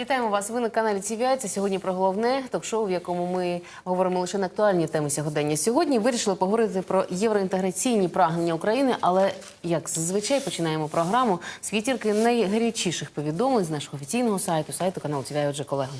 Вітаємо вас. Ви на каналі ТВА. Це сьогодні про головне ток-шоу, в якому ми говоримо лише на актуальні теми сьогодення. Сьогодні вирішили поговорити про євроінтеграційні прагнення України, але як зазвичай починаємо програму з вітірки найгарячіших повідомлень з нашого офіційного сайту, сайту каналу ТВА. Отже, колега.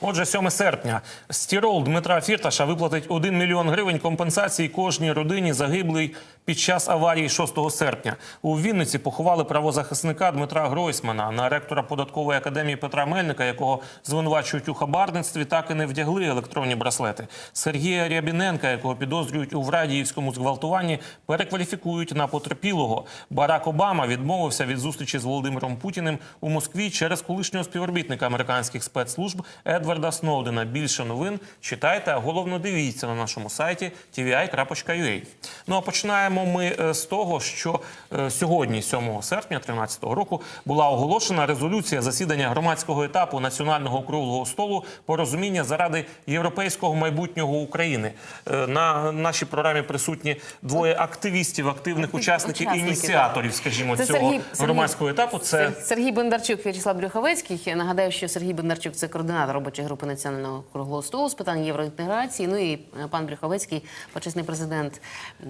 Отже, 7 серпня стірол Дмитра Фірташа виплатить 1 мільйон гривень компенсації кожній родині загиблій під час аварії 6 серпня. У Вінниці поховали правозахисника Дмитра Гройсмана. На ректора податкової академії Петра Мельника, якого звинувачують у хабарництві, так і не вдягли електронні браслети. Сергія Рябіненка, якого підозрюють у врадіївському зґвалтуванні, перекваліфікують на потерпілого. Барак Обама відмовився від зустрічі з Володимиром Путіним у Москві через колишнього співробітника американських спецслужб Едварда Сноудена. Більше новин читайте, а головно дивіться на нашому сайті tvi.ua. Ну а починаємо ми е, з того, що е, сьогодні, 7 серпня 2013 року, була оголошена резолюція засідання громадського етапу національного круглого столу порозуміння заради європейського майбутнього України. Е, На нашій програмі присутні двоє активістів, активних учасників, ініціаторів, скажімо, Це цього Сергій- громадського етапу. Це Сергій Бондарчук, В'ячеслав Брюховецький. Я Нагадаю, що Сергій Бондарчук це координатор робочої групи національного круглого столу з питань євроінтеграції. Ну і е, пан Брюховецький, почесний президент е,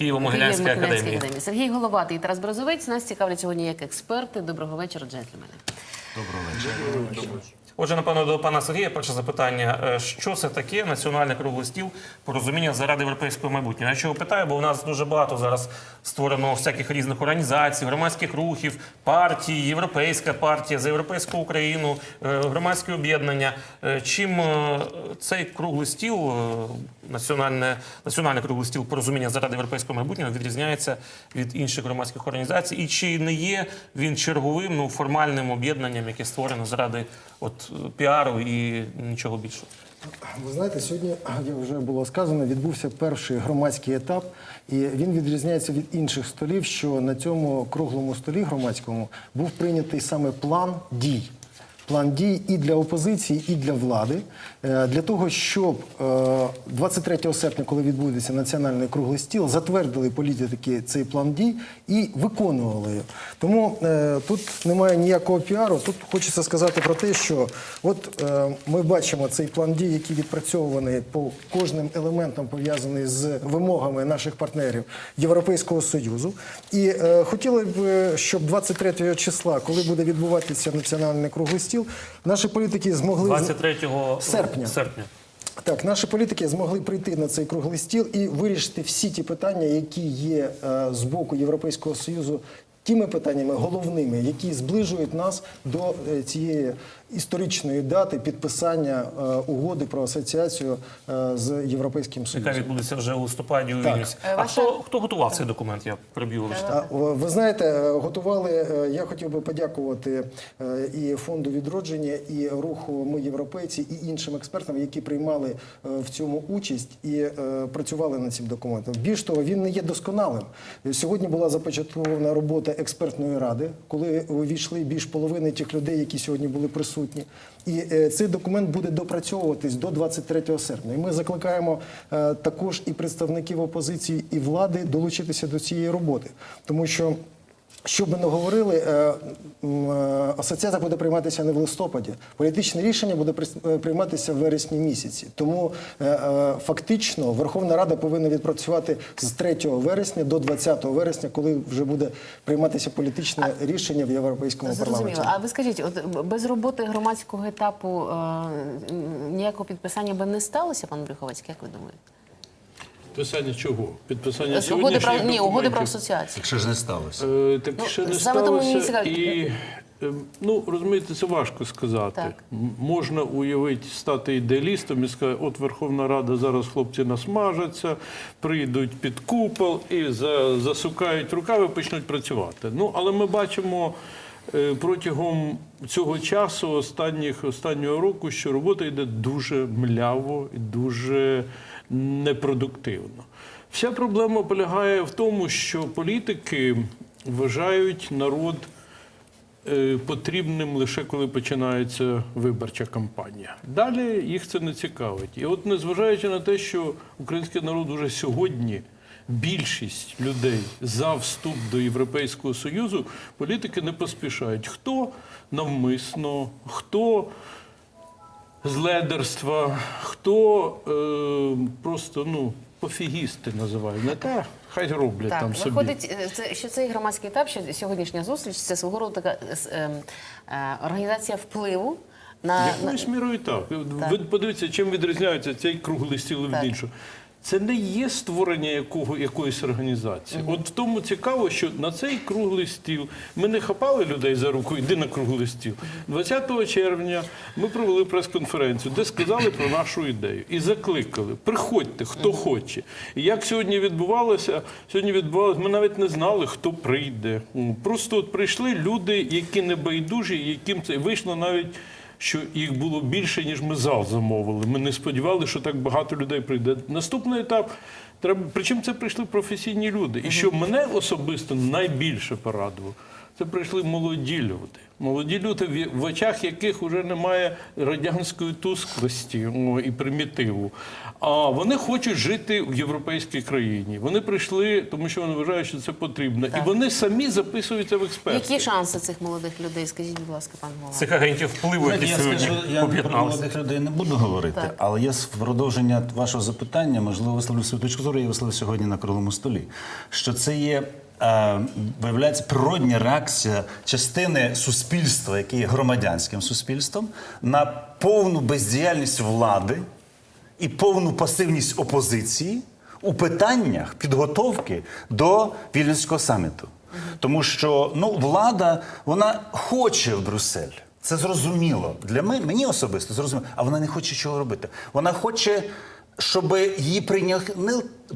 Києво-Могилянської Києво-Могилянської академії. Сергій Головатий і Тарас Березовець нас цікавлять сьогодні як експерти. Доброго вечора, джентльмени. Отже, напевно, до пана Сергія перше запитання. Е, Що це таке національний круглий стіл порозуміння заради європейського майбутнього? Я чого питаю, бо у нас дуже багато зараз створено всяких різних організацій, громадських рухів, партій, європейська партія за європейську Україну, е, громадські об'єднання. Е, Чим цей круглий стіл, національне, національний круглий стіл порозуміння заради європейського майбутнього відрізняється від інших громадських організацій? І чи не є він черговим ну, формальним об'єднанням, яке створено заради от піару і нічого більшого? Ви знаєте, сьогодні, як вже було сказано, відбувся перший громадський етап, і він відрізняється від інших столів, що на цьому круглому столі громадському був прийнятий саме план дій. План дій і для опозиції, і для влади е, для того, щоб е, 23 серпня, коли відбудеться національний круглий стіл, затвердили політики цей план дій і виконували його. Тому е, тут немає ніякого піару. Тут хочеться сказати про те, що от е, ми бачимо цей план дій, який відпрацьований по кожним елементам пов'язаний з вимогами наших партнерів Європейського союзу. І е, хотіли б, е, щоб 23 числа, коли буде відбуватися національний круглий стіл, наші політики змогли 23 серпня. серпня. так, наші політики змогли прийти на цей круглий стіл і вирішити всі ті питання, які є е, з боку Європейського союзу. Тими питаннями головними, які зближують нас до е, цієї історичної дати підписання е, угоди про асоціацію е, з Європейським Яка Союзом. відбудеться вже у листопаді у Вільнюсі. Е, А ваша- хто, хто готував цей документ? Я приб'ю. Ви знаєте, готували. Я хотів би подякувати і фонду відродження, і руху Ми європейці, і іншим експертам, які приймали в цьому участь і працювали над цим документом. Більш того, він не є досконалим. Сьогодні була започаткована робота експертної ради, коли увійшли більш половини тих людей, які сьогодні були присутні. І е, цей документ буде допрацьовуватись до 23 серпня. І ми закликаємо е, також і представників опозиції і влади долучитися до цієї роботи, тому що. Що би не говорили, е, е, асоціація буде прийматися не в листопаді. Політичне рішення буде е, прийматися в вересні місяці. Тому фактично Верховна Рада повинна відпрацювати з 3 вересня до 20 вересня, коли вже буде прийматися політичне рішення в європейському Зрозуміло. парламенті. А ви скажіть, от без роботи громадського етапу ніякого підписання би не сталося, пан Брюховецький, як ви думаєте? Підписання чого? Підписання угоди про ні, угоди про асоціацію. Якщо ж не сталося. Е, так Ну, ще не саме тому мені сталося. цікаво. І, е, ну, розумієте, це важко сказати. Так. М- Можна уявити, стати ідеалістом і сказати, от Верховна Рада, зараз хлопці насмажаться, прийдуть під купол і за, засукають рукави, почнуть працювати. Ну, але ми бачимо е, протягом цього часу, останніх, останнього року, що робота йде дуже мляво і дуже непродуктивно. Вся проблема полягає в тому, що політики вважають народ е, потрібним лише коли починається виборча кампанія. Далі їх це не цікавить. І от незважаючи на те, що український народ уже сьогодні більшість людей за вступ до Європейського Союзу, політики не поспішають. Хто навмисно, хто з ледерства, хто е, просто ну, пофігісти називають. Не те, хай роблять Так, там собі. виходить, е, це, що цей громадський етап, що сьогоднішня зустріч, це свого роду така е, ем, е, організація впливу на, Якоюсь мірою так. Ви подивіться, чим відрізняється цей круглий стіл від Так. іншого. Це не є створення якого, якоїсь організації. От в тому цікаво, що на цей круглий стіл ми не хапали людей за руку, йди на круглий стіл. 20 червня ми провели прес-конференцію, де сказали про нашу ідею і закликали: приходьте, хто хоче. І як сьогодні відбувалося, сьогодні відбувалося, ми навіть не знали, хто прийде. Просто от прийшли люди, які не байдужі, яким це вийшло навіть що їх було більше, ніж ми зал замовили. Ми не сподівалися, що так багато людей прийде. Наступний етап. Треба, причому це прийшли професійні люди. І що мене особисто найбільше порадило, це прийшли молоді люди. Молоді люди, в- очах яких вже немає радянської тусклості о, і примітиву. А вони хочуть жити в європейській країні. Вони прийшли, тому що вони вважають, що це потрібно. І вони самі записуються в експерти. які шанси цих молодих людей? Скажіть, будь ласка, пан голова. Цих агентів впливу, які я сьогодні скажу, я про молодих людей не буду говорити, Так. але я з продовження вашого запитання, можливо, висловлю свою точку зору, я висловив сьогодні на круглому столі. Що це є, е, виявляється, природня реакція частини суспільства, яке є громадянським суспільством, на повну бездіяльність влади і повну пасивність опозиції у питаннях підготовки до Вільнюського саміту. Тому що ну, влада вона хоче в Брюссель. Це зрозуміло. Для мене, мені особисто зрозуміло, а вона не хоче чого робити. Вона хоче, щоб її прийняли,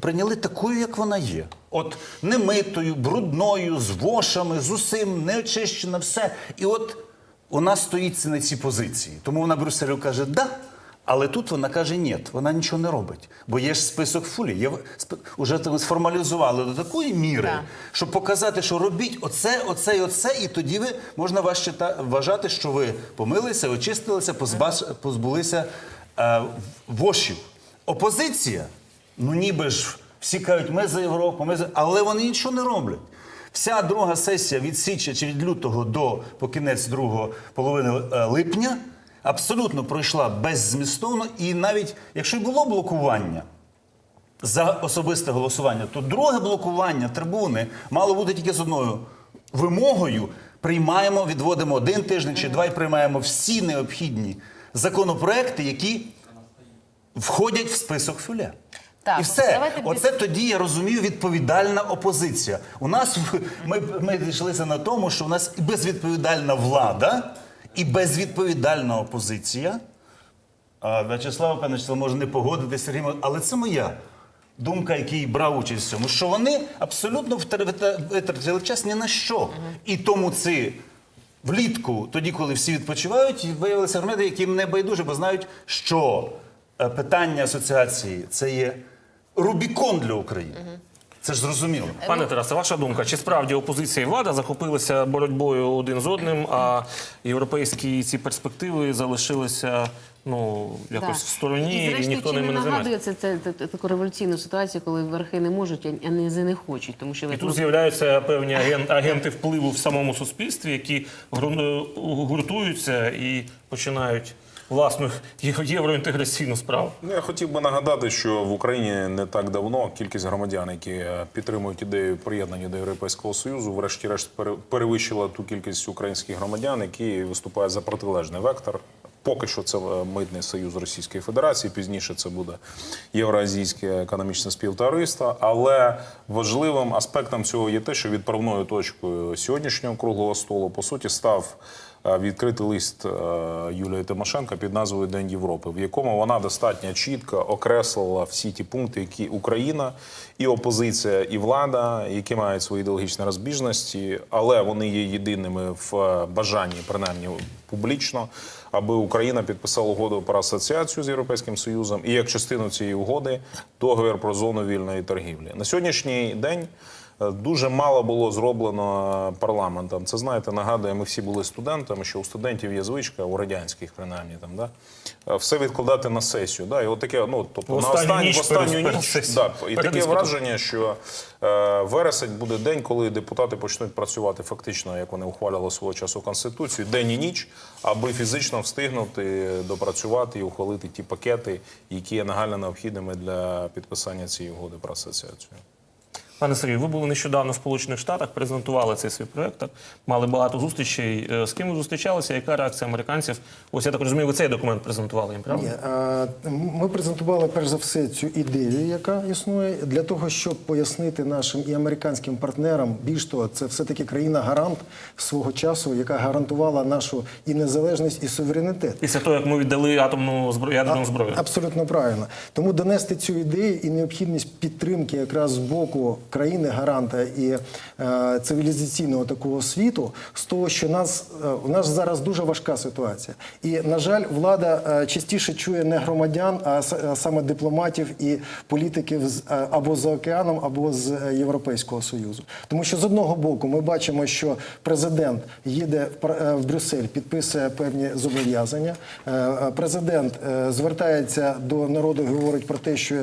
прийняли такою, як вона є. От немитою, брудною, з вошами, з усім, неочищена, все. І от вона стоїть на цій позиції. Тому вона Брюсселю каже да. Але тут вона каже ні, вона нічого не робить. Бо є ж список фулі. Є уже там сформалізували до такої міри, Так. щоб показати, що робіть оце, оце і оце, і тоді ви можна вас чита- вважати, що ви помилися, очистилися, позбаш, позбулися е, вошів. Опозиція, ну ніби ж всі кажуть, ми за Європу, ми за але вони нічого не роблять. Вся друга сесія від січня чи від лютого до по кінець другого половини е, липня абсолютно пройшла беззмістовно, і навіть якщо й було блокування за особисте голосування, то друге блокування трибуни мало бути тільки з одною вимогою: приймаємо, відводимо один тиждень чи два і приймаємо всі необхідні законопроекти, які входять в список фюля. Так, і все. Оце тоді я розумію відповідальна опозиція. У нас ми, ми дійшлися на тому, що у нас безвідповідальна влада, і безвідповідальна опозиція. А В'ячеслав Вячеслав може не погодитися, Сергій, але це моя думка, який брав участь в цьому, що вони абсолютно витратили час ні на що. І тому це влітку, тоді, коли всі відпочивають, виявилися громади, яким не байдуже, бо знають, що е, питання асоціації це є Рубікон для України. Це ж зрозуміло. Пане Тарасе, ваша думка, чи справді опозиція і влада захопилися боротьбою один з одним, а європейські ці перспективи залишилися ну якось Так. в стороні, і, зрештою, ніхто чи ними не нагадує займається? це, це, це таку революційну ситуацію, коли верхи не можуть, а низи не хочуть, тому що І ви тут з'являються певні аген- агенти впливу в самому суспільстві, які гру- гуртуються і починають власну євроінтеграційну справу. Ну, я хотів би нагадати, що в Україні не так давно кількість громадян, які е, підтримують ідею приєднання до Європейського Союзу, врешті-решт пере- перевищила ту кількість українських громадян, які виступають за протилежний вектор. Поки що це е, митний союз Російської Федерації, пізніше це буде Євроазійське економічне співтовариство. Але важливим аспектом цього є те, що відправною точкою сьогоднішнього круглого столу по суті став відкритий лист е, Юлії Тимошенко під назвою День Європи, в якому вона достатньо чітко окреслила всі ті пункти, які Україна і опозиція, і влада, які мають свої ідеологічні розбіжності, але вони є єдиними в е, бажанні, принаймні публічно, аби Україна підписала угоду про асоціацію з Європейським Союзом і як частину цієї угоди договір про зону вільної торгівлі. На сьогоднішній день е, дуже мало було зроблено парламентом. Це знаєте, нагадує, ми всі були студентами, що у студентів є звичка, у радянських принаймні там, да? е, все відкладати на сесію. Да? І от таке, ну, тобто, В на останню ніч в останню ніч. сесією. Да, і таке враження, що е, вересень буде день, коли депутати почнуть працювати фактично, як вони ухвалювали свого часу Конституцію, день і ніч, аби фізично встигнути допрацювати і ухвалити ті пакети, які є нагально необхідними для підписання цієї угоди про асоціацію. Пане Сергію, ви були нещодавно в Сполучених Штатах, презентували цей свій проект, мали багато зустрічей. Е, З ким ви зустрічалися? Яка реакція американців? Ось я так розумію, ви цей документ презентували їм, правда? Ні, ми презентували перш за все цю ідею, яка існує, для того, щоб пояснити нашим і американським партнерам. Більш того, це все-таки країна-гарант свого часу, яка гарантувала нашу і незалежність, і суверенітет. Після того, як ми віддали атомну зброю, ядерну зброю. Абсолютно правильно. Тому донести цю ідею і необхідність підтримки якраз з боку країни-гаранта і е, цивілізаційного такого світу, з того, що нас е, у нас зараз дуже важка ситуація. І на жаль, влада е, частіше чує не громадян, а, саме дипломатів і політиків з або за океаном, або з Європейського союзу. Тому що з одного боку ми бачимо, що президент їде в Брюссель, підписує певні зобов'язання. Президент звертається до народу говорить про те, що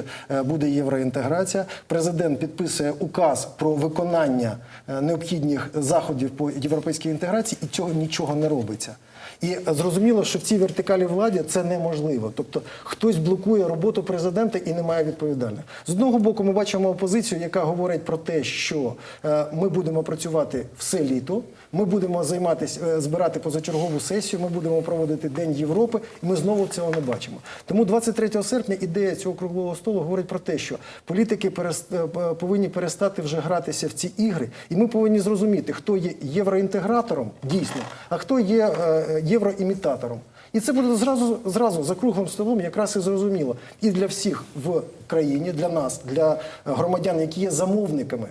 буде євроінтеграція. Президент підписує указ про виконання е, необхідних заходів по європейській інтеграції, і цього нічого не робиться. І зрозуміло, що в цій вертикалі владі це неможливо. Тобто хтось блокує роботу президента і не має відповідальних. З одного боку, ми бачимо опозицію, яка говорить про те, що е, ми будемо працювати все літо. Ми будемо займатися е, збирати позачергову сесію. Ми будемо проводити День Європи, і ми знову цього не бачимо. Тому 23 серпня ідея цього круглого столу говорить про те, що політики перест- е, повинні перестати вже гратися в ці ігри, і ми повинні зрозуміти, хто є євроінтегратором дійсно, а хто є е, євроімітатором. І це буде зразу зразу за круглим столом, якраз і зрозуміло і для всіх в країні, для нас, для громадян, які є замовниками.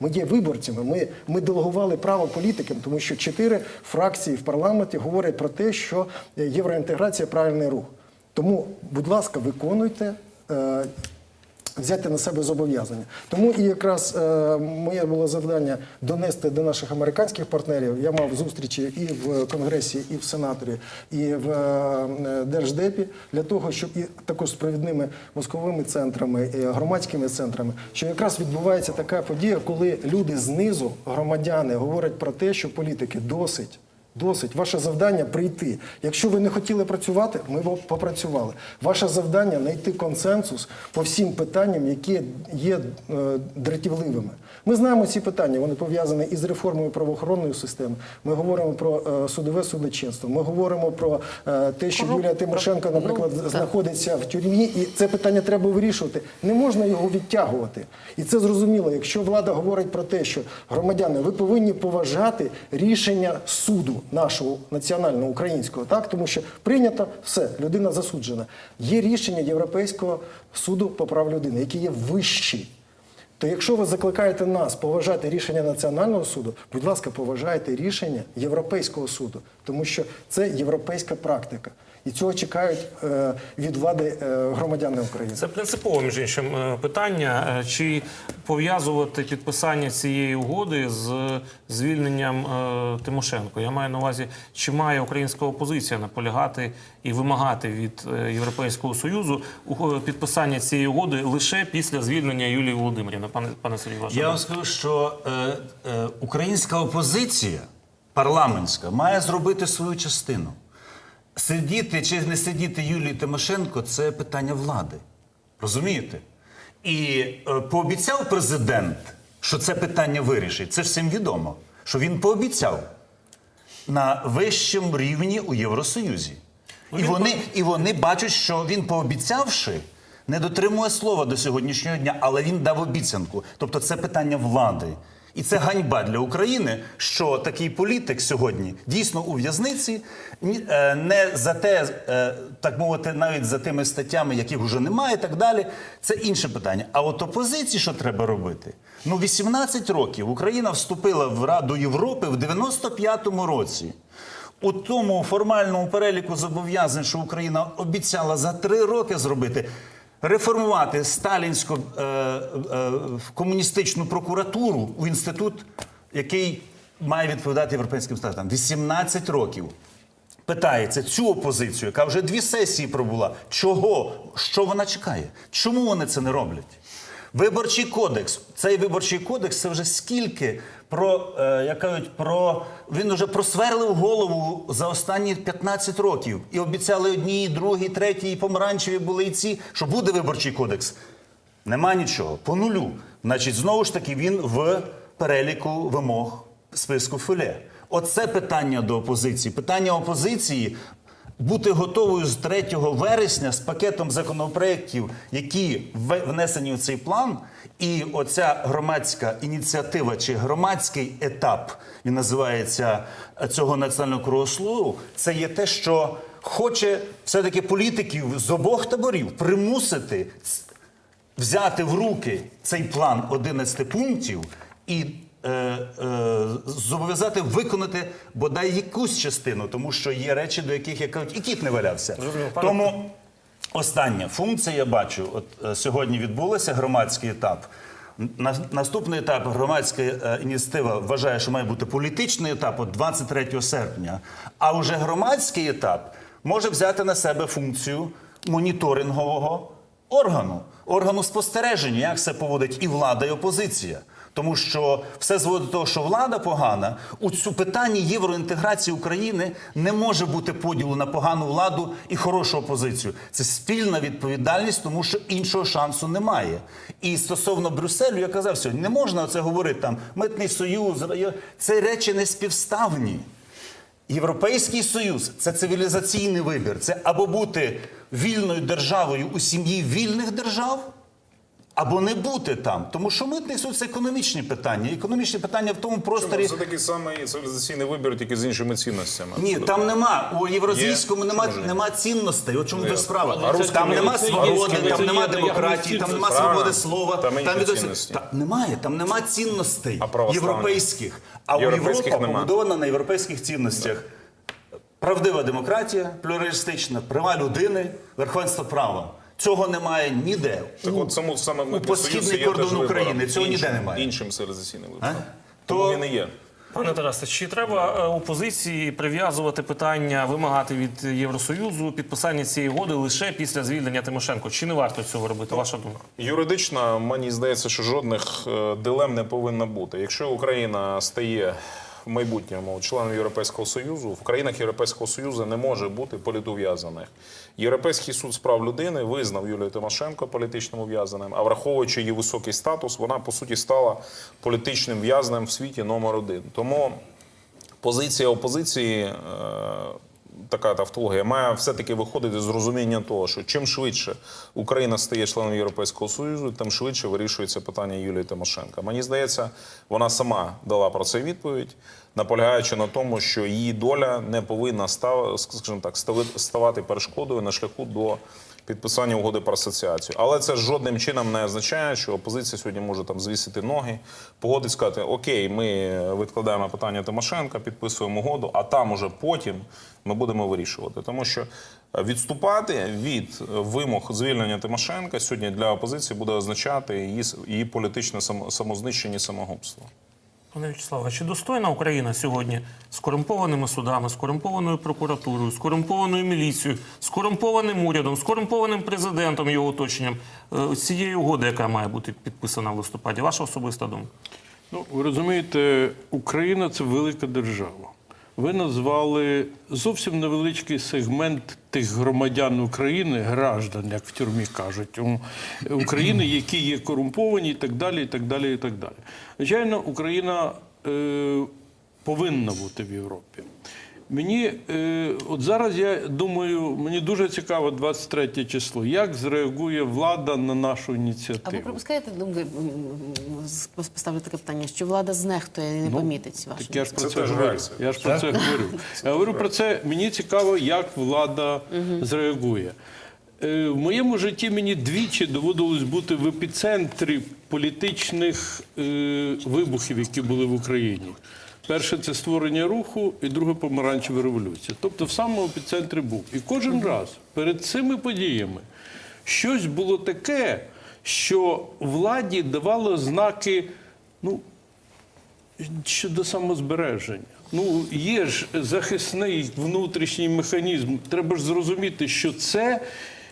Ми є виборцями. Ми, ми делегували право політикам, тому що чотири фракції в парламенті говорять про те, що е, євроінтеграція правильний рух. Тому, будь ласка, виконуйте. Взяти на себе зобов'язання. Тому і якраз е, моє було завдання донести до наших американських партнерів. Я мав зустрічі і в Конгресі, і в Сенаторі, і в е, Держдепі для того, щоб і також провідними мозковими центрами, і громадськими центрами, що якраз відбувається така подія, коли люди знизу, громадяни, говорять про те, що політики досить. Досить. Ваше завдання прийти. Якщо ви не хотіли працювати, ми попрацювали. Ваше завдання знайти консенсус по всім питанням, які є е, дратівливими. Ми знаємо ці питання. Вони пов'язані із реформою правоохоронної системи. Ми говоримо про е, судове судочинство. Ми говоримо про е, те, що Юлія Тимошенко, наприклад, ну, знаходиться в тюрмі, і це питання треба вирішувати. Не можна його відтягувати. І це зрозуміло. Якщо влада говорить про те, що громадяни, ви повинні поважати рішення суду нашого національного українського, так тому що прийнято все, людина засуджена. Є рішення Європейського суду по прав людини, які є вищі. То якщо ви закликаєте нас поважати рішення Національного суду, будь ласка, поважайте рішення Європейського суду, тому що це європейська практика. І цього чекають е, від влади е, громадяни України. Це принципове між іншим е, питання. Чи пов'язувати підписання цієї угоди з звільненням Тимошенко? Я маю на увазі, чи має українська опозиція наполягати і вимагати від Європейського союзу підписання цієї угоди лише після звільнення Юлії Володимирівни? Пане пане Сергію, ваша Я вам думка? скажу, що е, е, українська опозиція парламентська має зробити свою частину. Сидіти чи не сидіти Юлії Тимошенко це питання влади. Розумієте? І е, пообіцяв президент, що це питання вирішить. Це всім відомо, що він пообіцяв на вищому рівні у Євросоюзі. І вони, і вони бачать, що він, пообіцявши, не дотримує слова до сьогоднішнього дня, але він дав обіцянку. Тобто це питання влади. І це ганьба для України, що такий політик сьогодні дійсно у в'язниці е, не за те, е, так мовити, навіть за тими статтями, яких вже немає, і так далі. Це інше питання. А от опозиції, що треба робити? Ну, 18 років Україна вступила в Раду Європи в 95-му році. У тому формальному переліку зобов'язань, що Україна обіцяла за три роки зробити, реформувати сталінську е, е, комуністичну прокуратуру в інститут, який має відповідати європейським стандартам. 18 років. Питається цю опозицію, яка вже дві сесії пробула. Чого? Що вона чекає? Чому вони це не роблять? Виборчий кодекс. Цей виборчий кодекс це вже скільки про е, як кажуть, про він вже просверлив голову за останні 15 років. І обіцяли одні, і другі, треті, і помаранчеві були і ці, що буде виборчий кодекс. Нема нічого. По нулю. Значить, знову ж таки, він в переліку вимог списку ФИЛЕ. Оце питання до опозиції. Питання опозиції бути готовою з 3 вересня з пакетом законопроєктів, які внесені в цей план. І оця громадська ініціатива чи громадський етап, він називається е, цього національного кругослову, це є те, що хоче все-таки політиків з обох таборів примусити взяти в руки цей план 11 пунктів і зобов'язати виконати бодай якусь частину, тому що є речі, до яких як кажуть, і кіт не валявся. Тому остання функція, я бачу, от е, сьогодні відбулося громадський етап. Наступний етап громадська е, ініціатива вважає, що має бути політичний етап от 23 серпня. А вже громадський етап може взяти на себе функцію моніторингового органу, органу спостереження, як це поводить і влада, і опозиція. Тому що все зводить до того, що влада погана у цю питанні євроінтеграції України не може бути поділу на погану владу і хорошу опозицію. Це спільна відповідальність, тому що іншого шансу немає. І стосовно Брюсселю, я казав сьогодні, не можна це говорити там митний союз, це речі не співставні. Європейський союз це цивілізаційний вибір. Це або бути вільною державою у сім'ї вільних держав, або не бути там. Тому що митний союз це економічні питання. Економічні питання в тому просторі. Це такий самий цивілізаційний вибір, тільки з іншими цінностями. Ні, там нема у євразійському нема, Чому нема цінностей. От чому Є. тут справа. А там нема свободи, там нема демократії, там нема свободи слова. Там інші відносин- цінності. Та, немає, там нема цінностей А європейських. А у Європа побудована на європейських цінностях. Правдива демократія, плюралістична, права людини, верховенство права. Цього немає ніде. Так у- от саму саме у Митний посхідний кордон. України. Цього ніде немає. Іншим цивілізаційним вибором. Тому То- він і є. Пане Тарасе, чи треба е, опозиції прив'язувати питання, вимагати від Євросоюзу підписання цієї угоди лише після звільнення Тимошенко? Чи не варто цього робити? Ваша думка? Юридично мені здається, що жодних е, дилем не повинно бути. Якщо Україна стає майбутньому членом Європейського союзу, в країнах Європейського союзу не може бути політув'язаних. Європейський суд з прав людини визнав Юлію Тимошенко політичним ув'язненим, а враховуючи її високий статус, вона по суті стала політичним в'язнем в світі номер один. Тому позиція опозиції, е, така тавтологія, має все-таки виходити з розуміння того, що чим швидше Україна стає членом Європейського Союзу, тим швидше вирішується питання Юлії Тимошенка. Мені здається, вона сама дала про це відповідь, наполягаючи на тому, що її доля не повинна став, скажімо так, ставати перешкодою на шляху до підписання угоди про асоціацію. Але це жодним чином не означає, що опозиція сьогодні може там звісити ноги, погодить сказати: Окей, ми відкладаємо питання Тимошенка, підписуємо угоду, а там уже потім ми будемо вирішувати. Тому що відступати від вимог звільнення Тимошенка сьогодні для опозиції буде означати її, її політичне самознищення і самогубство. Пане Вячеславе, чи достойна Україна сьогодні з корумпованими судами, з корумпованою прокуратурою, з корумпованою міліцією, з корумпованим урядом, з корумпованим президентом його оточенням е, цієї угоди, яка має бути підписана в листопаді? Ваша особиста думка? Ну, ви розумієте, Україна це велика держава. Ви назвали зовсім невеличкий сегмент тих громадян України, граждан, як в тюрмі кажуть, України, які є корумповані і так далі, і так далі, і так далі. Звичайно, Україна е, повинна бути в Європі. Мені е, от зараз я думаю, мені дуже цікаво 23 число. Як зреагує влада на нашу А ви ініціативу? припускаєте, ну, ви, м, з- поставлю таке питання, що влада знехтує і не помітить вашу Так я ж про Це це, говорю. реакція. Я ж про це говорю. Я говорю про це. Мені цікаво, як влада зреагує. Е, В моєму житті мені двічі доводилось бути в епіцентрі політичних е, вибухів, які були в Україні. Перше це створення руху, і друге помаранчева революція. Тобто в самому епіцентрі був. І кожен раз перед цими подіями щось було таке, що владі давало знаки, ну, щодо самозбереження. Ну, є ж захисний внутрішній механізм. Треба ж зрозуміти, що це,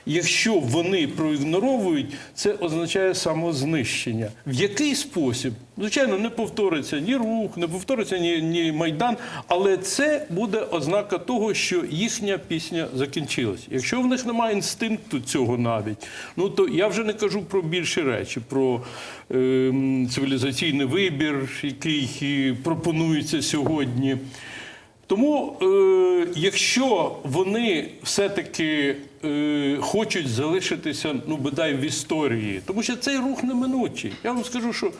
якщо вони проігноровують, це означає самознищення. В який спосіб? Звичайно, не повториться ні рух, не повториться ні, ні майдан, але це буде ознака того, що їхня пісня закінчилась. Якщо в них немає інстинкту цього навіть, ну то я вже не кажу про більші речі, про ем, цивілізаційний вибір, який е, пропонується сьогодні. Тому, е, якщо вони все-таки е, хочуть залишитися, ну, бодай в історії, тому що цей рух неминучий. Я вам скажу, що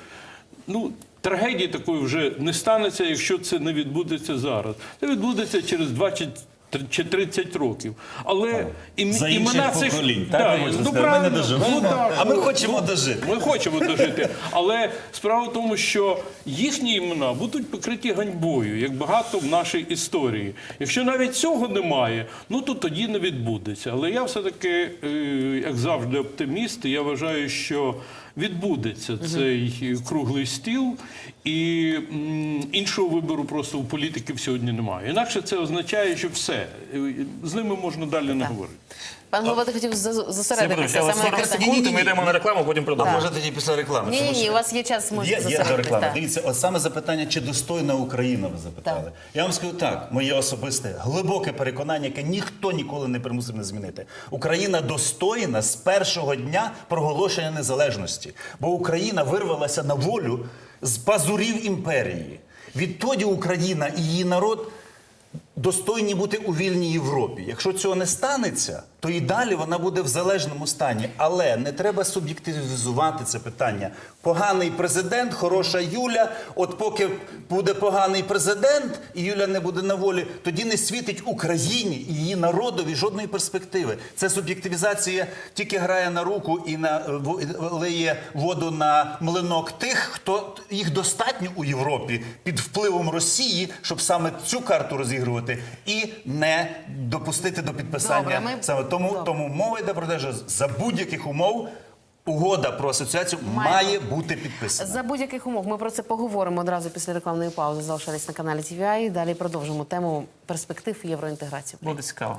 ну, трагедії такої вже не станеться, якщо це не відбудеться зараз. Це відбудеться через 20 чи 30 років. Але ім, За імена інших цих поколінь, так, ви можете ну, сказати. Ми не правильно. доживемо, Ну, так, а ми хочемо дожити. ми хочемо дожити. Але справа в тому, що їхні імена будуть покриті ганьбою, як багато в нашій історії. Якщо навіть цього немає, ну то тоді не відбудеться. Але я все-таки, е, як завжди, оптиміст. і Я вважаю, що відбудеться цей круглий стіл, і іншого вибору просто у політиків сьогодні немає. Інакше це означає, що все з ними можна далі не говорити. Пан голова, ти хотів за- зосередитися саме на 40 питанні. секунд, і ми йдемо на рекламу, потім А продовжимо. може тоді після реклами? Ні, ні, ні, у вас є час, можете Є, є до зосередитися. реклами. так. Дивіться, от саме запитання, чи достойна Україна, ви запитали. Так. Я вам скажу так, моє особисте глибоке переконання, яке ніхто ніколи не примусив не змінити. Україна достойна з першого дня проголошення незалежності, бо Україна вирвалася на волю з пазурів імперії. Відтоді Україна і її народ достойні бути у вільній Європі. Якщо цього не станеться, то і далі вона буде в залежному стані. Але не треба суб'єктивізувати це питання. Поганий президент, хороша Юля. От поки буде поганий президент і Юля не буде на волі, тоді не світить Україні і її народові жодної перспективи. Це суб'єктивізація тільки грає на руку і на е, лиє воду на млинок тих, хто їх достатньо у Європі під впливом Росії, щоб саме цю карту розігрувати і не допустити до підписання Добре, ми- саме тому, тому мова йде про те, що за будь-яких умов угода про асоціацію Має має бути підписана. За будь-яких умов ми про це поговоримо одразу після рекламної паузи. Залишайтесь на каналі TVI. Далі продовжимо тему перспектив євроінтеграції. Буде цікаво.